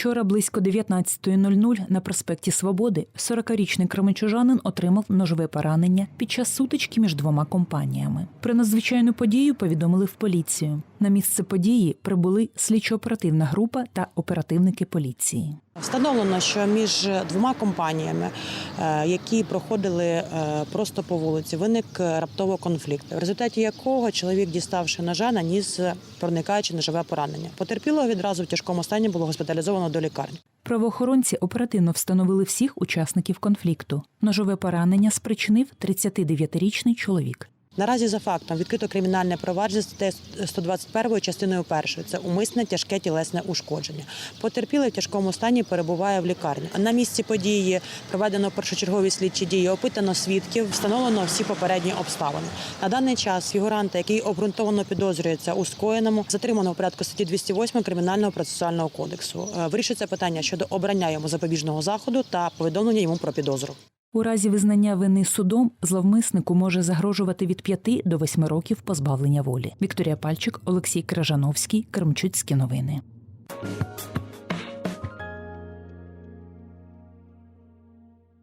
Вчора близько 19.00 на проспекті Свободи 40-річний кременчужанин отримав ножове поранення під час сутички між двома компаніями. Про надзвичайну подію повідомили в поліцію. На місце події прибули слідчо-оперативна група та оперативники поліції. Встановлено, що між двома компаніями, е, які проходили е, просто по вулиці, виник раптово конфлікт, в результаті якого чоловік, діставши ножа, наніс проникаючи ножове поранення. Потерпілого відразу в тяжкому стані було госпіталізовано до лікарні. Правоохоронці оперативно встановили всіх учасників конфлікту. Ножове поранення спричинив 39-річний чоловік. Наразі за фактом відкрито кримінальне провадження статтею 121 частиною 1. Це умисне тяжке тілесне ушкодження. Потерпілий в тяжкому стані перебуває в лікарні. На місці події проведено першочергові слідчі дії, опитано свідків, встановлено всі попередні обставини. На даний час фігуранта, який обґрунтовано підозрюється у скоєному, затримано в порядку статті 208 кримінального процесуального кодексу. Е, Вирішується питання щодо обрання йому запобіжного заходу та повідомлення йому про підозру. У разі визнання вини судом зловмиснику може загрожувати від 5 до 8 років позбавлення волі. Вікторія Пальчик, Олексій Кражановський, Кремчуцькі новини.